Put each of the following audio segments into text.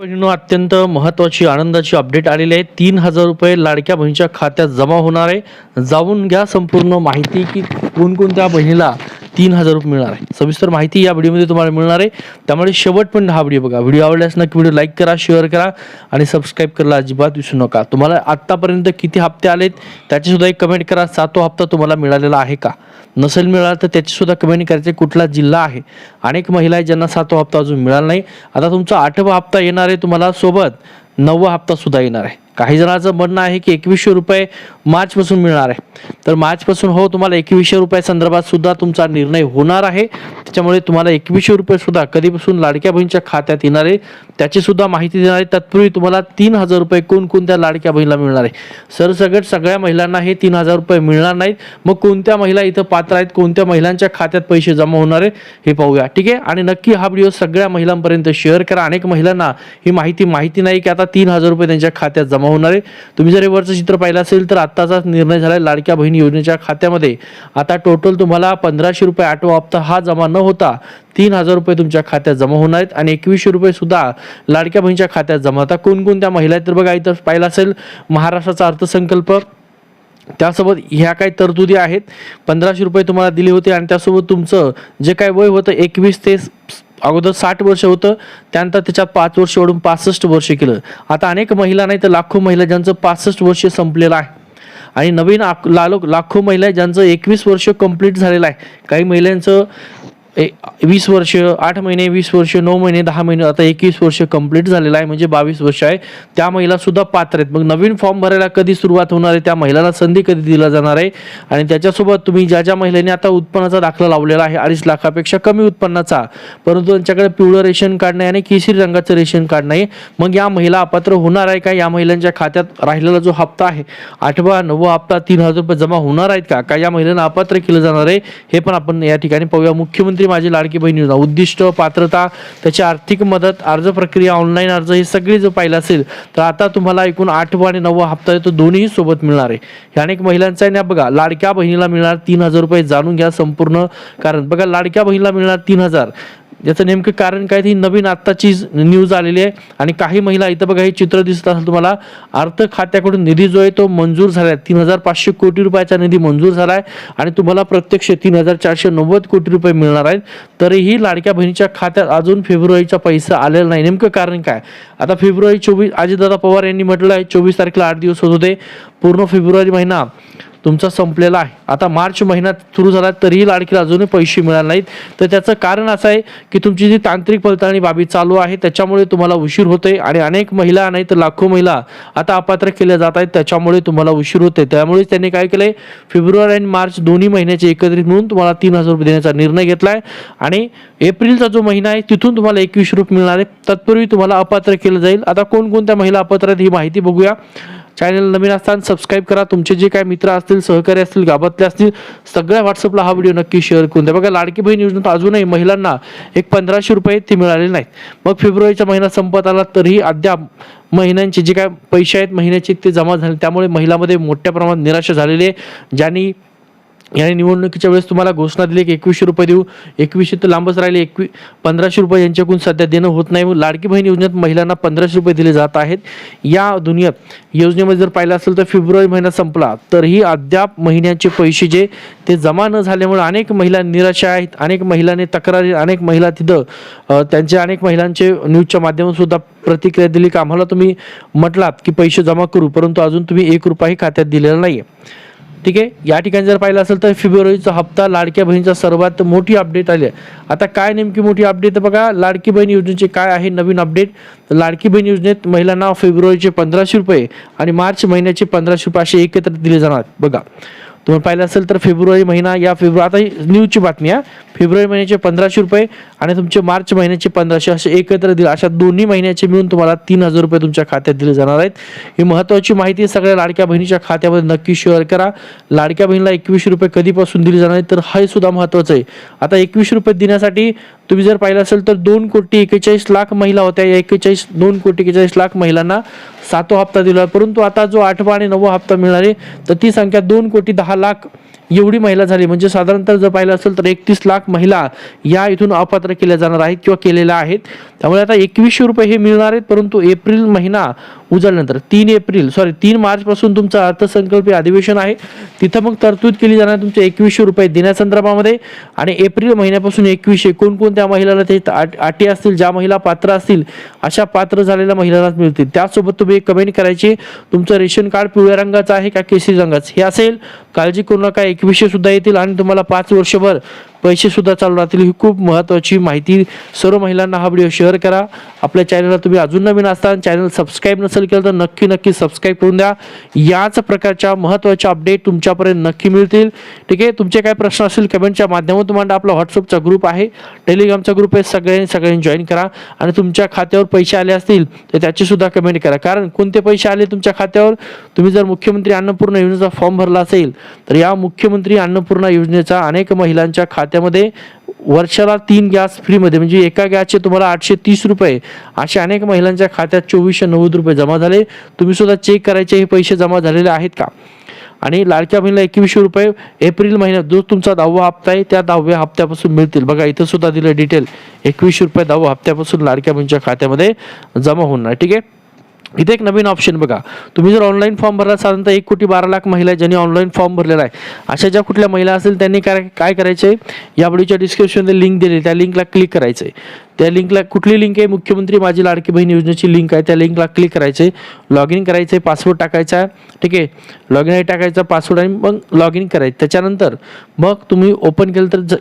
बहिणींनो अत्यंत महत्त्वाची आनंदाची अपडेट आलेली आहे. तीन हजार रुपये लाडक्या बहिणीच्या खात्यात जमा होणार आहे. जाऊन घ्या संपूर्ण माहिती की कोणकोणत्या बहिणीला तीन हजार रुपये मिळणार आहे. सविस्तर माहिती या व्हिडिओमध्ये तुम्हाला मिळणार आहे. त्यामुळे शेवट पण हा व्हिडिओ बघा. व्हिडिओ आवडल्यास नक्की व्हिडिओ लाईक करा शेअर करा आणि सबस्क्राईब करायला अजिबात विसरू नका. तुम्हाला आत्तापर्यंत किती हप्ते आलेत त्याचीसुद्धा एक कमेंट करा. सातो हप्ता तुम्हाला मिळालेला आहे का? नसेल मिळाला तर त्याचीसुद्धा कमेंट करायचे कुठला जिल्हा आहे? अनेक महिला आहेत ज्यांना सातवा हप्ता अजून मिळाला नाही. आता तुमचा आठवा हप्ता येणार आहे तुम्हाला सोबत. नववा हप्ता सुद्धा येणार आहे. काही जणांचं म्हणणं आहे की एकवीसशे रुपये मार्चपासून मिळणार आहे. तर मार्चपासून हो तुम्हाला एकवीसशे रुपये संदर्भात सुद्धा तुमचा निर्णय होणार आहे. त्याच्यामुळे तुम्हाला एकवीसशे रुपये सुद्धा कधीपासून लाडक्या बहिणीच्या खात्यात येणार आहे त्याची सुद्धा माहिती देणार आहे. तत्पूर्वी तुम्हाला तीन हजार रुपये कोणकोणत्या लाडक्या बहिणीला मिळणार आहे? सरसगट सगळ्या महिलांना हे तीन हजार रुपये मिळणार नाहीत. मग कोणत्या महिला इथं पात्र आहेत? कोणत्या महिलांच्या खात्यात पैसे जमा होणार आहे? हे पाहूया. ठीक आहे? आणि नक्की हा व्हिडिओ सगळ्या महिलांपर्यंत शेअर करा. अनेक महिलांना ही माहिती माहिती नाही की आता तीन हजार रुपये त्यांच्या खात्यात जमा होणार आहे. तुम्ही जर हे वरचं चित्र पाहिलं असेल तर आत्ताचाच निर्णय झाला लाडक्या बहिणी योजनेच्या खात्यामध्ये. आता टोटल तुम्हाला पंधराशे रुपये आठवा हप्ता हा जमा न होता तीन हजार रुपये तुमच्या खात्यात जमा होणार आहेत आणि एकवीसशे रुपये सुद्धा लाडक्या बहिणीच्या खात्यात जमा होता कोणकोणत्या महिला आहेत? तर बघा इथं पाहिलं असेल महाराष्ट्राचा अर्थसंकल्प. त्यासोबत ह्या काही तरतुदी आहेत. पंधराशे रुपये तुम्हाला दिले होते आणि त्यासोबत तुमचं जे काय वय होतं एकवीस ते अगोदर साठ वर्ष होतं त्यानंतर त्याच्यात पाच वर्ष वाढून पासष्ट वर्ष केलं. आता अनेक महिला नाही तर लाखो महिला ज्यांचं पासष्ट वर्ष संपलेलं आहे. आणि नवीन आक- लालो लाखो महिला ज्यांचं एकवीस वर्ष कंप्लीट झालेलं आहे. काही महिलांचं वीस वर्ष आठ महिने वीस वर्ष नऊ महिने दहा महिने आता एकवीस वर्ष कंप्लीट झालेलं आहे म्हणजे बावीस वर्ष आहे. त्या महिला सुद्धा पात्र आहेत. मग नवीन फॉर्म भरायला कधी सुरुवात होणार आहे? त्या महिलाला संधी कधी दिला जाणार आहे? आणि त्याच्यासोबत तुम्ही ज्या ज्या महिलेने आता उत्पन्नाचा दाखला लावलेला आहे अडीच लाखापेक्षा कमी उत्पन्नाचा परंतु त्यांच्याकडे पिवळं रेशन कार्ड नाही आणि केशरी रंगाचं रेशन कार्ड नाही मग या महिला अपात्र होणार आहे का? या महिलांच्या खात्यात राहिलेला जो हप्ता आहे आठवा नववा हप्ता तीन हजार रुपये जमा होणार आहेत का? का या महिलांना अपात्र केलं जाणार आहे? हे पण आपण या ठिकाणी पाहूया. मुख्यमंत्री माझी लाडकी बहीण योजना. उद्दिष्ट पात्रता त्याची आर्थिक मदत अर्ज प्रक्रिया ऑनलाईन अर्ज हे सगळे जर पाहिलं असेल तर आता तुम्हाला एकूण आठवा आणि नववा हप्ता आहे तो दोन्ही सोबत मिळणार आहे. अनेक महिलांचा आहे ना बघा लाडक्या बहिणीला मिळणार तीन हजार रुपये जाणून घ्या संपूर्ण कारण. बघा लाडक्या बहिणीला मिळणार तीन हजार. याचं नेमकं कारण काय ही नवीन आत्ताची न्यूज आलेली आहे. आणि काही महिला इथं बघा हे चित्र दिसत असेल तुम्हाला. अर्थ खात्याकडून निधी जो आहे तो मंजूर झाला आहे तीन हजार पाचशे कोटी रुपयाचा निधी मंजूर झाला आहे आणि तुम्हाला प्रत्यक्ष तीन हजार चारशे नव्वद कोटी रुपये मिळणार आहेत. तरीही लाडक्या बहिणीच्या खात्यात अजून फेब्रुवारीचा पैसा आलेला नाही. नेमकं कारण काय? आता फेब्रुवारी चोवीस अजितदादा पवार यांनी म्हटलं आहे चोवीस तारखेला आठ दिवस होत होते. पूर्ण फेब्रुवारी महिना. तुमचा संपलेला आहे. आता मार्च महिन्यात सुरू झाला तरीही लाडकीला अजूनही पैसे मिळाले नाहीत. तर त्याचं कारण असं आहे की तुमची जी तांत्रिक पडताळणी बाबी चालू आहे त्याच्यामुळे तुम्हाला उशीर होतोय आणि अनेक महिला नाही तर लाखो महिला आता अपात्र केल्या जात आहेत त्याच्यामुळे तुम्हाला उशीर होते त्यामुळेच त्यांनी काय केलंय फेब्रुवारी आणि मार्च दोन्ही महिन्याचे एकत्रित म्हणून तुम्हाला तीन हजार रुपये देण्याचा निर्णय घेतलाय. आणि एप्रिलचा जो महिना आहे तिथून तुम्हाला एकवीस रुपये मिळणार आहे तत्पूर्वी तुम्हाला अपात्र केलं जाईल. आता कोणकोणत्या महिला अपात्र आहेत ही माहिती बघूया. चॅनल नवीन असताना सबस्क्राईब करा. तुमचे जे काय मित्र असतील सहकारी असतील गावातले असतील सगळ्या व्हॉट्सअपला हा व्हिडिओ नक्की शेअर करून द्या. बघा लाडकी बहीण योजनेत अजूनही महिलांना एक पंधराशे रुपये ते मिळाले नाहीत. मग फेब्रुवारीचा महिना संपत आला तरीही अद्याप महिन्यांचे जे काय पैसे आहेत महिन्याचे ते जमा झाले. त्यामुळे महिलामध्ये मोठ्या प्रमाणात निराशा झालेली आहे. ज्यांनी याने निवडणुकीच्या वेळेस तुम्हाला घोषणा दिली की एकवीसशे रुपये देऊ. एकवीसशे तर लांबच राहिले. एकवी पंधराशे रुपये यांच्याकडून सध्या देणं होत नाही. लाडकी बहीण योजनेत महिलांना पंधराशे रुपये दिले जात आहेत. या दुनियेत योजनेमध्ये जर पाहिलं असेल तर फेब्रुवारी महिना संपला तरीही अद्याप महिन्याचे पैसे जे ते जमा न झाल्यामुळे अनेक महिला निराशा आहेत. अनेक महिलांनी तक्रारी अनेक महिला तिथं त्यांचे त्यांच्या अनेक महिलांचे न्यूजच्या माध्यमातून सुद्धा प्रतिक्रिया दिली की आम्हाला तुम्ही म्हटलात की पैसे जमा करू परंतु अजून तुम्ही एक रुपयाही खात्यात दिलेला नाही ठीक आहे? या ठिकाणी जर पाहिलं असेल तर फेब्रुवारीचा हप्ता लाडक्या बहिणीचा सर्वात मोठी अपडेट आली आहे. आता काय नेमकी मोठी अपडेट बघा? लाडकी बहीण योजनेचे काय आहे नवीन अपडेट तर लाडकी बहीण योजनेत महिलांना फेब्रुवारीचे पंधराशे रुपये आणि मार्च महिन्याचे पंधराशे रुपये असे एकत्र दिले जाणार बघा. तुम्हाला पाहिलं असेल तर फेब्रुवारी महिना या फेब्रुवारी आता ही न्यूजची बातमी आहे. फेब्रुवारी महिन्याचे पंधराशे रुपये आणि तुमचे मार्च महिन्याचे पंधराशे असे एकत्र दिले. अशा दोन्ही महिन्याचे मिळून तुम्हाला तीन हजार रुपये तुमच्या खात्यात दिले जाणार आहेत. ही महत्त्वाची माहिती सगळ्या लाडक्या बहिणीच्या खात्यामध्ये नक्की शेअर करा. लाडक्या बहिणीला एकवीसशे रुपये कधीपासून दिले जाणार आहेत? तर हे सुद्धा महत्त्वाचं आहे. आता एकवीसशे रुपये देण्यासाठी तुम्ही जर पाहिलं असेल तर दोन कोटी एकेचाळीस लाख महिला होत्या. या एकेचाळीस दोन कोटी एकेचाळीस लाख महिलांना सातवा हप्ता दिला. परंतु आता जो आठवा आणि नववा हप्ता मिळणार आहे तर ती संख्या दोन कोटी दहा लाख एवढी महिला झाली. म्हणजे साधारणतः जर पाहिलं असेल तर एकतीस लाख महिला या इथून अपात्र केल्या जाणार आहेत किंवा केलेल्या आहेत. त्यामुळे आता एकवीसशे रुपये हे मिळणार आहेत परंतु एप्रिल महिना उजळल्यानंतर तीन एप्रिल सॉरी तीन मार्च पासून तुमचं अर्थसंकल्पीय अधिवेशन आहे. तिथं मग तरतूद केली जाणार तुमचे एकवीसशे रुपये देण्यासंदर्भामध्ये आणि एप्रिल महिन्यापासून एकवीसशे कोणकोणत्या महिलाला ते आट- अटी असतील ज्या महिला पात्र असतील अशा पात्र झालेल्या महिलांनाच मिळतील. त्यासोबत तुम्ही एक कमेंट करायची. तुमचं रेशन कार्ड पिवळ्या रंगाचं आहे का केसरी रंगाचं? हे असेल. काळजी करू नका. एकवीसशे सुद्धा येतील आणि तुम्हाला पाच वर्षभर पैसे सुद्धा चालू राहतील. ही खूप महत्त्वाची माहिती. सर्व महिलांना हा व्हिडिओ शेअर करा. आपल्या चॅनलला तुम्ही अजून नवीन असताना चॅनल सबस्क्राईब नसेल केलं तर नक्की नक्की सबस्क्राईब करून द्या. याच प्रकारच्या महत्त्वाच्या अपडेट तुमच्यापर्यंत नक्की मिळतील. ठीक आहे? तुमचे काय प्रश्न असतील कमेंटच्या माध्यमातून मांडा आपला व्हॉट्सअपचा ग्रुप आहे. टेलिग्रामचा ग्रुप आहे. सगळ्यांनी सगळ्यांनी जॉईन करा. आणि तुमच्या खात्यावर पैसे आले असतील तर त्याची सुद्धा कमेंट करा. कारण कोणते पैसे आले तुमच्या खात्यावर? तुम्ही जर मुख्यमंत्री अन्नपूर्णा योजनेचा फॉर्म भरला असेल तर या मुख्यमंत्री अन्नपूर्णा योजनेचा अनेक महिलांच्या त्यामध्ये वर्षाला तीन गॅस फ्रीमध्ये म्हणजे एका गॅसचे तुम्हाला आठशे तीस रुपये असे अनेक महिलांच्या खात्यात चोवीसशे नव्वद रुपये जमा झाले. तुम्ही सुद्धा चेक करायचे हे पैसे जमा झालेले आहेत का? आणि लाडक्या बहिणीला एकवीसशे रुपये एप्रिल महिन्यात जो तुमचा दहावा हप्ता आहे त्या दहाव्या हप्त्यापासून मिळतील. बघा इथं सुद्धा दिलं डिटेल एकवीसशे रुपये दहावा हप्त्यापासून लाडक्या बहिणीच्या खात्यामध्ये जमा होणार ठीक आहे? इथे एक नवीन ऑप्शन बघा. तुम्ही जर ऑनलाईन फॉर्म भरला साधारणतः एक कोटी बारा लाख महिला आहे ज्यांनी ऑनलाईन फॉर्म भरलेला आहे. अशा ज्या कुठल्या महिला असेल त्यांनी काय काय करायचं आहे या व्हिडिओच्या डिस्क्रिप्शनमध्ये लिंक दिली त्या लिंकला क्लिक करायचं आहे त्या लिंकला कुठली लिंक आहे? मुख्यमंत्री माझी लाडकी बहीण योजनेची लिंक आहे. त्या लिंकला क्लिक करायचं लॉग इन करायचं आहे पासवर्ड टाकायचा. आहे ठीक आहे? लॉग इन आय टाकायचा पासवर्ड आणि मग लॉग इन करायचं. त्याच्यानंतर मग तुम्ही ओपन केलं तर ज-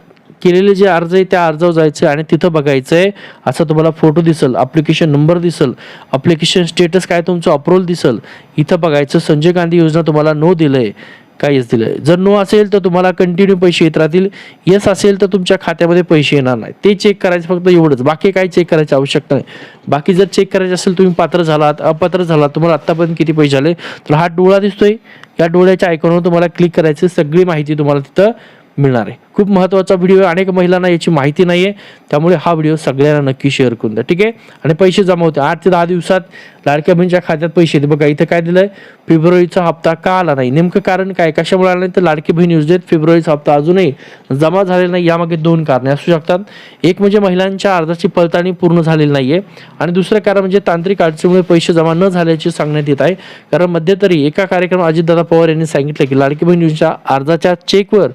केलेले जे अर्ज आहे त्या अर्जावर जायचं आणि तिथं बघायचं आहे असं तुम्हाला फोटो दिसल अप्लिकेशन नंबर दिसल अप्लिकेशन स्टेटस काय तुमचं अप्रूवल दिसल इथं बघायचं. संजय गांधी योजना तुम्हाला नो दिलंय काय येस दिलंय. जर नो असेल तर तुम्हाला कंटिन्यू पैसे येत राहतील. येस असेल तर तुमच्या खात्यामध्ये पैसे येणार नाही ते चेक करायचं फक्त एवढंच. बाकी काय चेक करायची आवश्यकता नाही. बाकी जर चेक करायचं असेल तुम्ही पात्र झालात अपात्र झालात तुम्हाला आत्तापर्यंत किती पैसे आले तर हा डोळा दिसतोय. या डोळ्याच्या आयकॉनवर तुम्हाला क्लिक करायचं. सगळी माहिती तुम्हाला तिथं मिळणार आहे. खूप महत्त्वाचा व्हिडिओ आहे. अनेक महिलांना याची माहिती नाही आहे त्यामुळे हा व्हिडिओ सगळ्यांना नक्की शेअर करून द्या. ठीक आहे? आणि पैसे जमा होते. आठ ते दहा दिवसात लाडक्या बहिणीच्या खात्यात पैसे येते बघा इथं काय दिलं आहे फेब्रुवारीचा हप्ता का आला नाही? नेमकं कारण काय? कशामुळे आलं नाही? तर लाडकी बहीण योजनेत फेब्रुवारीचा हप्ता अजूनही जमा झालेला नाही. यामागे दोन कारणे असू शकतात. एक म्हणजे महिलांच्या अर्जाची पडताळणी पूर्ण झालेली नाही आहे आणि दुसरं कारण म्हणजे तांत्रिक अडचणीमुळे पैसे जमा न झाल्याचे सांगण्यात येत आहे. कारण मध्यंतरी एका कार्यक्रमात अजितदादा पवार यांनी सांगितलं की लाडकी बहीण योजनेच्या अर्जाच्या चेकवर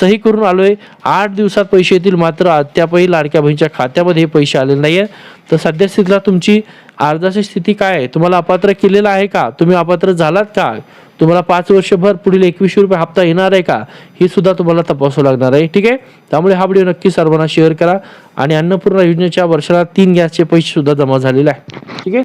सही करून आलो आलोय आठ दिवसात पैसे येतील मात्र अद्यापही लाडक्या बहिणीच्या खात्यामध्ये हे पैसे आलेले नाहीये. तर सध्या स्थितीला तुमची अर्जाची स्थिती काय आहे? तुम्हाला अपात्र केलेलं आहे का? तुम्ही अपात्र झालात का? तुम्हाला पाच वर्षभर पुढील एकवीसशे रुपये हप्ता येणार आहे का? हे सुद्धा तुम्हाला तपासावं लागणार आहे. ठीक आहे? त्यामुळे हा व्हिडिओ नक्की सर्वांना शेअर करा आणि अन्नपूर्णा योजनेच्या वर्षाला तीन गॅसचे पैसे सुद्धा जमा झालेले आहे. ठीक आहे?